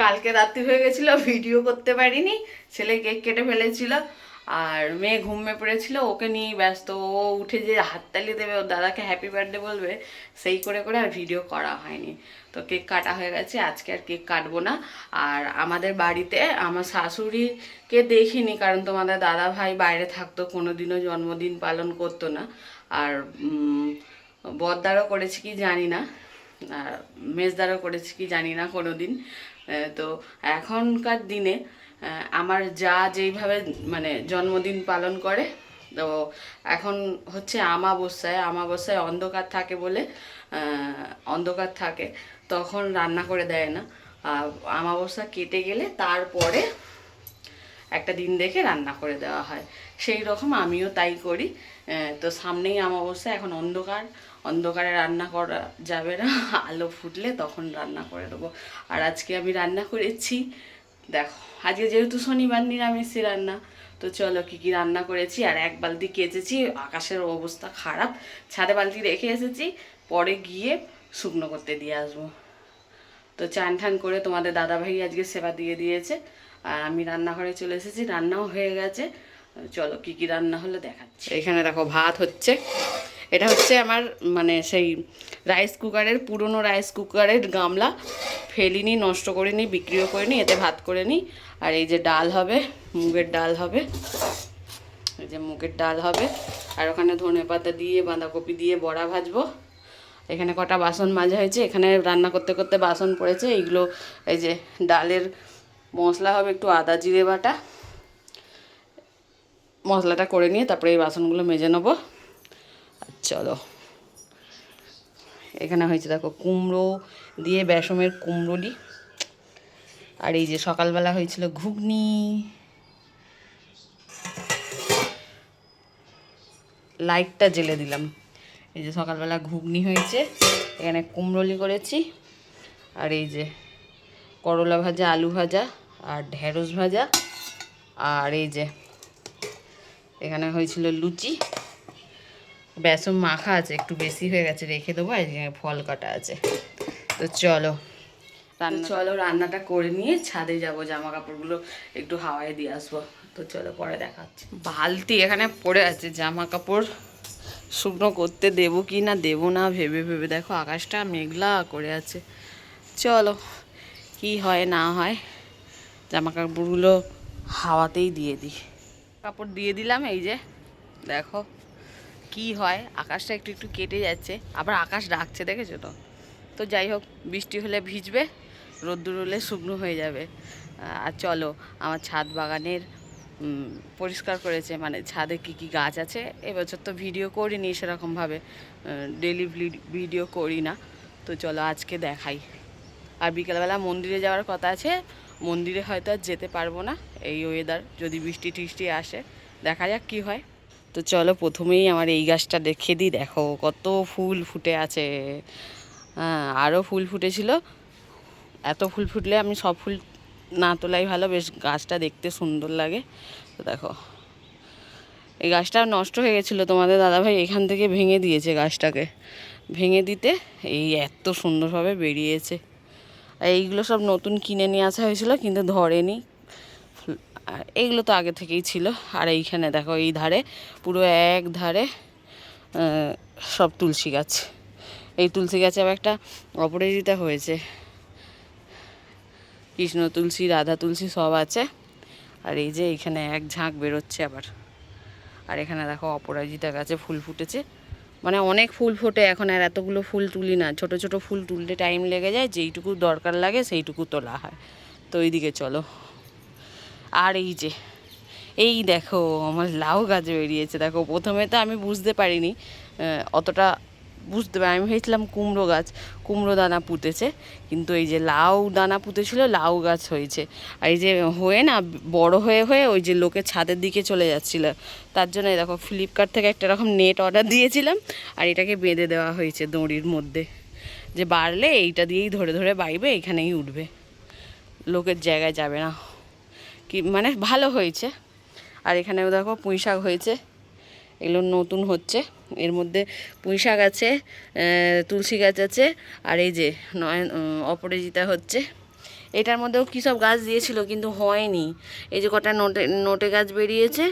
কালকে রাত্রি হয়ে গেছিল, ভিডিও করতে পারিনি ছেলে কেক কেটে ফেলেছিল আর মেয়ে ঘুমিয়ে পড়েছিল, ওকে নিয়ে ব্যস্ত। ও উঠে যে হাততালি দেবে, ওর দাদাকে হ্যাপি বার্থডে বলবে, সেই করে করে আর ভিডিও করা হয়নি। তো কেক কাটা হয়ে গেছে, আজকে আর কেক কাটবো না। আর আমাদের বাড়িতে আমার শাশুড়িকে দেখিনি, কারণ তোমাদের দাদা ভাই বাইরে থাকতো, কোনোদিনও জন্মদিন পালন করতো না। আর বদ্দারও করেছে কি জানি না, আর মেজদারও করেছি কি জানি না কোনো দিন তো এখনকার দিনে আমার যা যেইভাবে মানে জন্মদিন পালন করে, তো এখন হচ্ছে আমাবস্যায় আমাবস্যায় অন্ধকার থাকে বলে অন্ধকার থাকে, তখন রান্না করে দেয় না। আমাবস্যা কেটে গেলে তারপরে একটা দিন দেখে রান্না করে দেওয়া হয়। সেই রকম আমিও তাই করি। তো সামনেই অবস্থা এখন অন্ধকার। অন্ধকারে রান্না করা যাবে না। আলো ফুটলে তখন রান্না করে দেবো। আর আজকে আমি রান্না করেছি, দেখো, আজকে যেহেতু শনিবার নিরামিষই রান্না, তো চলো কি কি রান্না করেছি। আর এক বালতি কেচেছি, আকাশের অবস্থা খারাপ। ছাদে বালতি রেখে এসেছি, পরে গিয়ে শুকনো করতে দিয়ে আসব। তো চান ঠান করে তোমাদের দাদাভাই আজকে সেবা দিয়ে দিয়েছে। আর আমি রান্নাঘরে চলে এসেছি, রান্নাও হয়ে গেছে। চলো কি কি রান্না হলো দেখাচ্ছি। এখানে দেখো ভাত হচ্ছে। এটা হচ্ছে আমার মানে সেই রাইস কুকারের পুরনো রাইস কুকারের গামলা। ফেলিনি, নষ্ট করিনি, বিক্রিও করিনি, এতে ভাত করে নিই। আর এই যে ডাল হবে, মুগের ডাল হবে। এই যে মুগের ডাল হবে। আর ওখানে ধনে পাতা দিয়ে, বাঁধাকপি দিয়ে বড়া ভাজবো। এখানে কটা বাসন মাজা হয়েছে, এখানে রান্না করতে করতে বাসন পড়েছে এইগুলো এই যে ডালের মশলা হবে একটু আদা, জিরে, বাটা। মশলাটা করে নিয়ে তারপরে এই বাসনগুলো মেজে নেব। চলো। এখানে হয়েছে দেখো কুমড়ো দিয়ে বেসমের কুমড়োলি। আর এই যে সকালবেলা হয়েছিল ঘুগনি। লাইটটা জেলে দিলাম। এই যে সকালবেলা ঘুগনি হয়েছে এখানে কুমড়োলি করেছি আর এই যে করলা ভাজা আলু ভাজা আর ঢেঁড়স ভাজা আর এই যে এখানে হয়েছিল লুচি। বেসন মাখা আছে একটু বেশি হয়ে গেছে রেখে দেবো আর এখানে ফল কাটা আছে। তো চলো রান্না চলো রান্নাটা করে নিয়ে ছাদে যাব জামা কাপড়গুলো একটু হাওয়ায় দিয়ে আসব। তো চলো পরে দেখাচ্ছি। বালতি এখানে পড়ে আছে জামা কাপড় শুকনো করতে দেবো কি না দেবো না ভেবে ভেবে। দেখো আকাশটা মেঘলা করে আছে। চলো, কি হয় না হয় জামা কাপড়গুলো হাওয়াতেই দিয়ে দিই। কাপড় দিয়ে দিলাম এই যে, দেখো কি হয়। আকাশটা একটু একটু কেটে যাচ্ছে, আবার আকাশ ডাকছে, দেখেছ তো? তো যাই হোক, বৃষ্টি হলে ভিজবে, রোদ্দুর হলে শুকনো হয়ে যাবে। আর চলো, আমার ছাদ বাগানের পরিষ্কার করেছে মানে ছাদে কি কি গাছ আছে, এবছর তো ভিডিও করিনি সেরকমভাবে ডেলি ভিডিও করি না, তো চলো আজকে দেখাই। আর বিকেলবেলা মন্দিরে যাওয়ার কথা আছে, মন্দিরে হয়তো আর যেতে পারব না, এই ওয়েদার যদি বৃষ্টি টিষ্টি আসে, দেখা যাক কি হয়। তো চলো প্রথমেই আমার এই গাছটা দেখে দিই, দেখো কত ফুল ফুটে আছে। হ্যাঁ আরও ফুল ফুটেছিল, এত ফুল ফুটলে আমি সব ফুল না তোলাই ভালো, বেশ গাছটা দেখতে সুন্দর লাগে। তো দেখো, এই গাছটা নষ্ট হয়ে গেছিল তোমাদের দাদাভাই, এখান থেকে ভেঙে দিয়েছে গাছটাকে। ভেঙে দিতে এই এত সুন্দরভাবে বেরিয়েছে। আর এইগুলো সব নতুন কিনে নিয়ে আসা হয়েছিল, কিন্তু ধরেনি। আর এইগুলো তো আগে থেকেই ছিল। আর এইখানে দেখো, এই ধারে, পুরো এক ধারে সব তুলসী গাছ। এই তুলসী গাছে আবার একটা অপরাজিতা হয়েছে। কৃষ্ণ তুলসী, রাধা তুলসী সব আছে। আর এই যে এইখানে এক ঝাঁক বেরোচ্ছে আবার। আর এখানে দেখো অপরাজিতা গাছে ফুল ফুটেছে। মানে অনেক ফুল ফোটে এখন, আর এতগুলো ফুল তুলি না। ছোট ছোট ফুল তুলতে টাইম লেগে যায়, যেইটুকু দরকার লাগে সেইটুকু তোলা হয়। তো ওইদিকে চলো। আর এই যে, এই দেখো আমার লাউ গাছ বেরিয়েছে। দেখো প্রথমে তো আমি বুঝতে পারিনি অতটা বুঝতে পারি, আমি ভেবেছিলাম কুমড়ো গাছ, কুমড়ো দানা পুঁতেছে, কিন্তু এই যে লাউ দানা পুঁতেছিল, লাউ গাছ হয়েছে। আর এই যে হয়ে না, বড় হয়ে হয়ে ওই যে লোকের ছাদের দিকে চলে যাচ্ছিল। তার জন্য দেখো ফ্লিপকার্ট থেকে একটা রকম নেট অর্ডার দিয়েছিলাম, আর এটাকে বেঁধে দেওয়া হয়েছে দড়ির মধ্যে। যে বাড়লে এইটা দিয়েই ধরে ধরে বাইবে, এখানেই উঠবে। লোকের জায়গায় যাবে না। কি মানে ভালো হয়েছে। আর এখানেও দেখো পুঁই শাক হয়েছে। এগুলো নতুন হচ্ছে। এর মধ্যে পুঁই শাক আছে তুলসী গাছ আছে, আর এই যে নয়ন অপরাজিতা হচ্ছে। এটার মধ্যেও কী সব গাছ দিয়েছিল কিন্তু হয়নি। এই যে কটা নোটে নোটে গাছ বেরিয়েছে,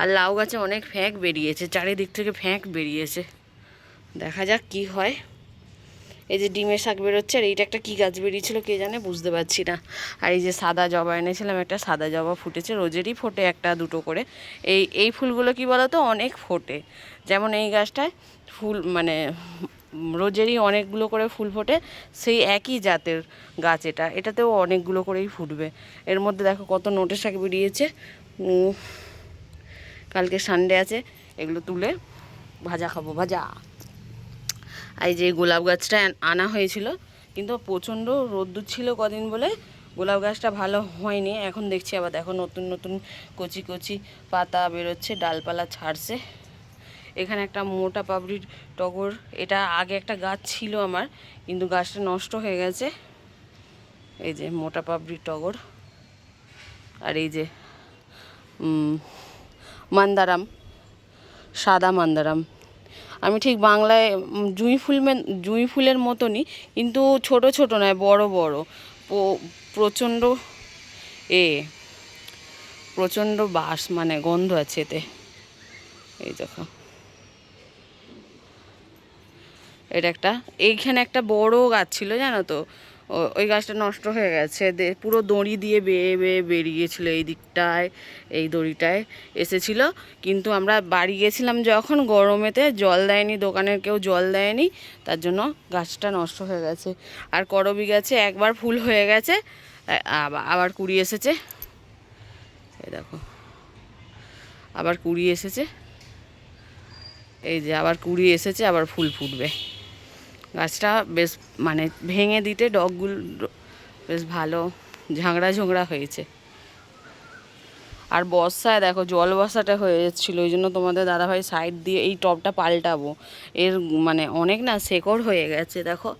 আর লাউ গাছে অনেক ফ্যাঁক বেরিয়েছে, চারিদিক থেকে ফ্যাঁক বেরিয়েছে। দেখা যাক কি হয়। এই যে ডিমের শাক বেরোচ্ছে আর এইটা একটা কী গাছ বেরিয়েছিল কে জানে বুঝতে পারছি না। আর এই যে সাদা জবা এনেছিলাম, একটা সাদা জবা ফুটেছে, রোজেরই ফোটে একটা দুটো করে। এই এই ফুলগুলো কি বলতো, অনেক ফোটে। যেমন এই গাছটায় ফুল মানে রোজেরই অনেকগুলো করে ফুল ফোটে, সেই একই জাতের গাছ এটা। এটাতেও অনেকগুলো করেই ফুটবে। এর মধ্যে দেখো কত নোটের শাক বেরিয়েছে। কালকে সানডে আছে, এগুলো তুলে ভাজা খাব, ভাজা। এই যে গোলাপ গাছটা আনা হয়েছিল, কিন্তু প্রচণ্ড রোদ্দুর ছিল কদিন বলে গোলাপ গাছটা ভালো হয়নি। এখন দেখছি আবার দেখো নতুন নতুন কচি কচি পাতা বেরোচ্ছে, ডালপালা ছাড়ছে। এখানে একটা মোটা পাবড়ির টগর, এটা আগে একটা গাছ ছিল আমার, কিন্তু গাছটা নষ্ট হয়ে গেছে। এই যে মোটা পাবড়ির টগর, আর এই যে মান্দারাম, সাদা মান্দারাম। আমি ঠিক বাংলায় জুঁই ফুল জুঁই ফুলের মতনই, কিন্তু ছোট ছোট নয়, বড় বড়। প্রচণ্ড এ, প্রচণ্ড বাস মানে গন্ধ আছে এতে। এই দেখো। এটা একটা, এইখানে একটা বড় গাছ ছিল জানো তো? ওই গাছটা নষ্ট হয়ে গেছে। পুরো দড়ি দিয়ে বেয়ে বেয়ে বেরিয়েছিল এই দিকটায়, এই দড়িটায় এসেছিল। কিন্তু আমরা বাড়ি গেছিলাম যখন, গরমেতে জল দেয়নি, দোকানের কেউ জল দেয়নি, তার জন্য গাছটা নষ্ট হয়ে গেছে। আর করবি গাছে একবার ফুল হয়ে গেছে আবার কুড়ি এসেছে। দেখো, আবার কুড়ি এসেছে। এই যে আবার কুড়ি এসেছে, আবার ফুল ফুটবে। গাছটা বেশ মানে ভেঙে দিতে ডগগুলো বেশ ভালো ঝাংড়া ঝোংড়া হয়েছে। আর বর্ষায় দেখো, জল বর্ষাটা হয়ে যাচ্ছিল ওই জন্য তোমাদের দাদাভাই সাইড দিয়ে এই টবটা পাল্টাবো। এর মানে অনেক না শেকড় হয়ে গেছে, দেখো।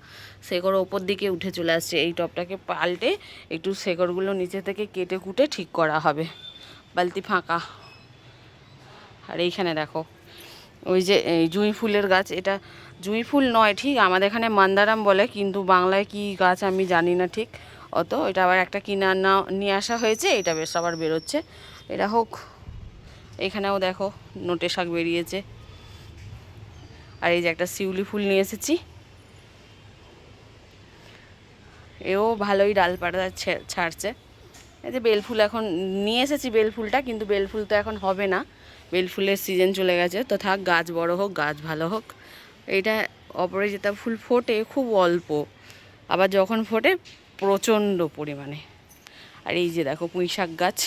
শেকড় ওপর দিকে উঠে চলে আসছে, এই টবটাকে পাল্টে একটু শেকড়গুলো নিচে থেকে কেটে কুটে ঠিক করা হবে। বালতি ফাঁকা। আর এইখানে দেখো ওই যে জুঁই ফুলের গাছ, এটা জুঁই ফুল নয়, ঠিক? আমাদের এখানে মান্দারাম বলে, কিন্তু বাংলায় কি গাছ আমি জানি না ঠিক অত। এটা আবার একটা কিনা আনা, নিয়ে আসা হয়েছে, এটা বেশ আবার বেরোচ্ছে। এটা হোক, এখানেও দেখো, নোটে শাক বেরিয়েছে। আর এই যে একটা শিউলি ফুল নিয়ে এসেছি। এও ভালোই ডালপাড়া ছে- ছাড়ছে। এই যে বেলফুল এখন নিয়ে এসেছি বেলফুলটা, কিন্তু বেলফুল তো এখন হবে না। বেলফুলের সিজন চলে গেছে, তো থাক, গাছ বড় হোক, গাছ ভালো হোক। এইটা অপরাজিতা ফুল ফোটে খুব অল্প, আবার যখন ফোটে প্রচণ্ড পরিমাণে। আর এই যে দেখো পুঁই শাক গাছ।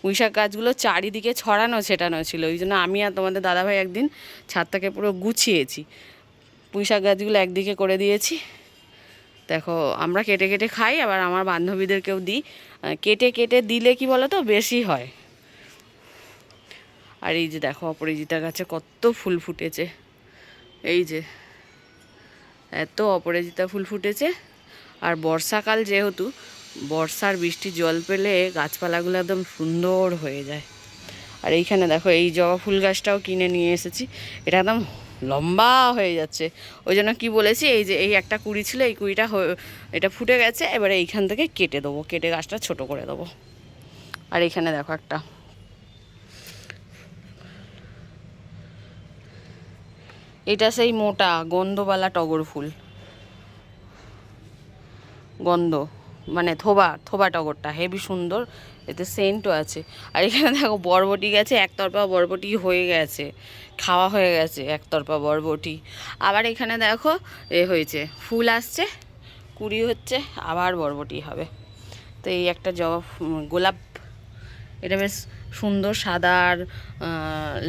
পুঁই শাক গাছগুলো চারিদিকে ছড়ানো ছেটানো ছিল, ওই জন্য আমি আর তোমাদের দাদাভাই একদিন ছাদটাকে পুরো গুছিয়েছি। পুঁই শাক গাছগুলো একদিকে করে দিয়েছি। দেখো, আমরা কেটে কেটে খাই, আবার আমার বান্ধবীদেরকেও দিই। কেটে কেটে দিলে কি বলো তো বেশি হয়। আর এই যে দেখো অপরাজিতা গাছে কত ফুল ফুটেছে। এই যে, এত অপরাজিতা ফুল ফুটেছে। আর বর্ষাকাল যেহেতু, বর্ষার বৃষ্টি জল পেলে গাছপালাগুলো একদম সুন্দর হয়ে যায়। আর এইখানে দেখো, এই জবা ফুল গাছটাও কিনে নিয়ে এসেছি। এটা একদম লম্বা হয়ে যাচ্ছে। ওই জন্য কী বলেছি, এই যে এই একটা কুড়ি ছিল, এই কুড়িটা এটা ফুটে গেছে, এবারে এইখান থেকে কেটে দেবো, কেটে গাছটা ছোট করে দেবো। আর এখানে দেখো একটা। এটা সেই মোটা গন্ধওয়ালা টগর ফুল। গন্ধ। মানে থোবা থোবা টগরটা হেভি সুন্দর, এতে সেন্টও আছে। আর এখানে দেখো বরবটি গেছে, একতরফা বরবটি হয়ে গেছে, খাওয়া হয়ে গেছে, একতরফা বরবটি। আবার এখানে দেখো, এ হয়েছে, ফুল আসছে, কুড়ি হচ্ছে, আবার বরবটি হবে। তো এই একটা জবা গোলাপ, এটা বেশ সুন্দর সাদা আর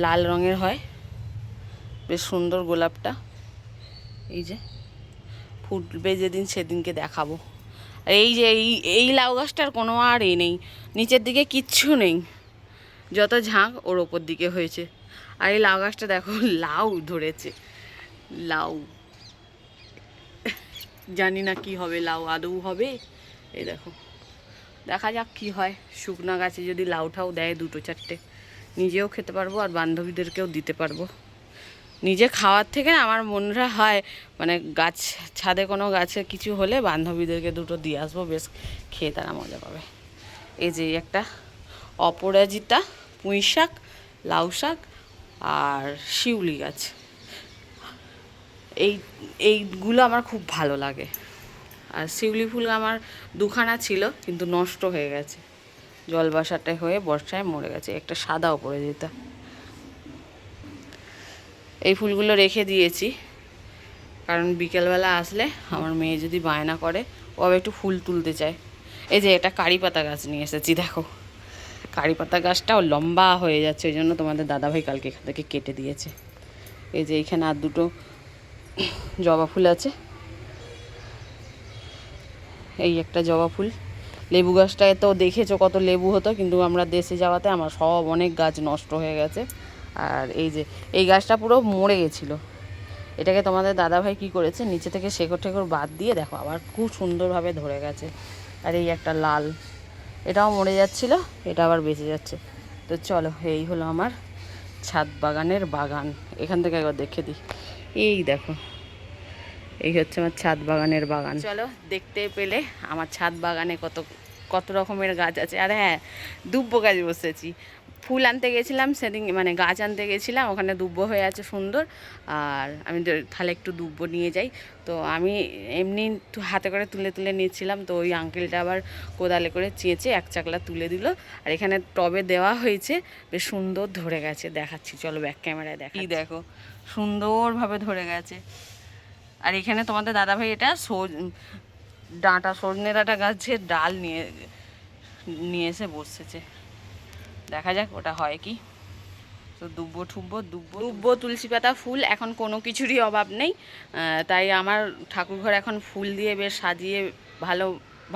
লাল রঙের হয়। বেশ সুন্দর গোলাপটা। এই যে, ফুটবে যেদিন সেদিনকে দেখাবো। এই যে এই এই লাউ গাছটার কোনো আর এ নেই। নিচের দিকে কিচ্ছু নেই। যত ঝাঁক ওর ওপর দিকে হয়েছে। আর এই লাউ গাছটা দেখো, লাউ ধরেছে। লাউ। জানি না কি হবে, লাউ আদৌ হবে। এই দেখো। দেখা যাক কি হয়। শুকনা গাছে যদি লাউ ঠাউ দেয় দুটো চারটে, নিজেও খেতে পারব আর বান্ধবীদেরকেও দিতে পারব। নিজে খাওয়ার থেকে আমার মনরা হয় মানে গাছ, ছাদে কোনো গাছে কিছু হলে বান্ধবীদেরকে দুটো দিয়ে আসব, বেশ খেয়ে তারা মজা পাবে। এই যে একটা অপরাজিতা, পুঁই শাক, লাউ শাক আর শিউলি গাছ। এই, এইগুলো আমার খুব ভালো লাগে। আর শিউলি ফুল আমার দুখানা ছিল, কিন্তু নষ্ট হয়ে গেছে। জল বাসাটা হয়ে বর্ষায় মরে গেছে, একটা সাদা যেটা এই ফুলগুলো রেখে দিয়েছি। কারণ বিকেলবেলা আসলে আমার মেয়ে যদি বায়না করে, ও আবার একটু ফুল তুলতে চায়। এই যে এটা কারি পাতা গাছ নিয়ে এসেছি, দেখো। কারি পাতা গাছটাও লম্বা হয়ে যাচ্ছে, ওই জন্য তোমাদের দাদাভাই কালকে এখান থেকে কেটে দিয়েছে। এই যে এইখানে আর দুটো জবা ফুল আছে। এই একটা জবা ফুল। লেবু গাছটায় তো দেখেছ কত লেবু হতো, কিন্তু আমরা দেশে যাওয়াতে আমার সব অনেক গাছ নষ্ট হয়ে গেছে। আর এই যে, এই গাছটা পুরো মরে গেছিল। এটাকে তোমাদের দাদাভাই কি করেছে? নিচে থেকে শেকড় টেকড় বাদ দিয়ে দেখো, আবার খুব সুন্দরভাবে ধরে গেছে। আর এই একটা লাল, এটাও মরে যাচ্ছিল, এটা আবার বেঁচে যাচ্ছে। তো চলো, এই হলো আমার ছাদ বাগানের বাগান। এখান থেকে একবার দেখে দিই। এই দেখো, এই হচ্ছে আমার ছাদ বাগানের বাগান। চলো, দেখতে পেলে আমার ছাদ বাগানে কত কত রকমের গাছ আছে। আর হ্যাঁ দুব্বো গাছ বসেছি। ফুল আনতে গেছিলাম, সেদিন মানে গাছ আনতে গেছিলাম, ওখানে দুব্বো হয়ে আছে সুন্দর, আর আমি তাহলে একটু দুব্বো নিয়ে যাই। তো আমি এমনি হাতে করে তুলে তুলে নিয়েছিলাম তো ওই আঙ্কেলটা আবার কোদালে করে চেঁচে এক চাকলা তুলে দিল, আর এখানে টবে দেওয়া হয়েছে, বেশ সুন্দর ধরে গেছে, দেখাচ্ছি, চলো ব্যাক ক্যামেরায় দেখ দেখো, সুন্দরভাবে ধরে গেছে। আর এখানে তোমাদের দাদাভাই এটা সজ ডাঁটা, সজনে ডাঁটা গাছের ডাল নিয়ে নিয়ে এসে বসেছে। দেখা যাক ওটা হয় কি। তো দুব্বো ঠুব্বো, দুব্বো দুব্বো তুলসী পাতা, ফুল, এখন কোনো কিছুরই অভাব নেই। তাই আমার ঠাকুর ঘর এখন ফুল দিয়ে বেশ সাজিয়ে ভালো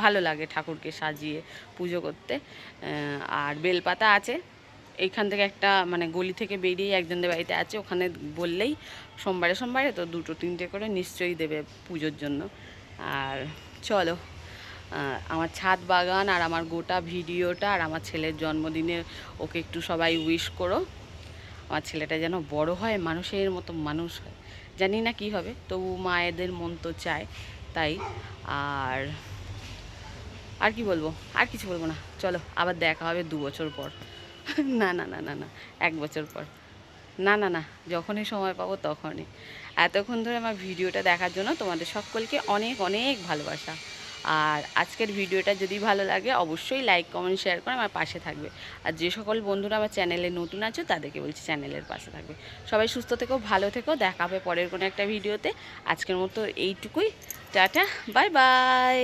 ভালো লাগে ঠাকুরকে সাজিয়ে পুজো করতে। আর বেলপাতা আছে। এইখান থেকে একটা মানে গলি থেকে বেরিয়ে একজনদের বাড়িতে আছে। ওখানে বললেই সোমবারে সোমবারে তো দুটো, তিনটে করে নিশ্চয়ই দেবে পুজোর জন্য। আর চলো আমার ছাদ বাগান আর আমার গোটা ভিডিওটা আর আমার ছেলের জন্মদিনে ওকে একটু সবাই উইশ করো। আমার ছেলেটা যেন বড় হয়, মানুষের মতো মানুষ হয়। জানি না কি হবে, তবু মায়েদের মন তো চায়, তাই। আর আর কি বলব? আর কিছু বলব না। চলো, আবার দেখা হবে দু বছর পর। না না না না না, এক বছর পর। না না না, যখনই সময় পাবো তখনই। এতক্ষণ ধরে আমার ভিডিওটা দেখার জন্য তোমাদের সকলকে অনেক অনেক ভালোবাসা। আর আজকের ভিডিওটা যদি ভালো লাগে, অবশ্যই লাইক কমেন্ট শেয়ার করে আমার পাশে থাকবে। আর যে সকল বন্ধুরা আমার চ্যানেলে নতুন আছো, তাদেরকে বলছি চ্যানেলের পাশে থাকবে। সবাই সুস্থ থেকো, ভালো থেকো, দেখা হবে পরের কোনো একটা ভিডিওতে। আজকের মতো এইটুকুই। Tata bye bye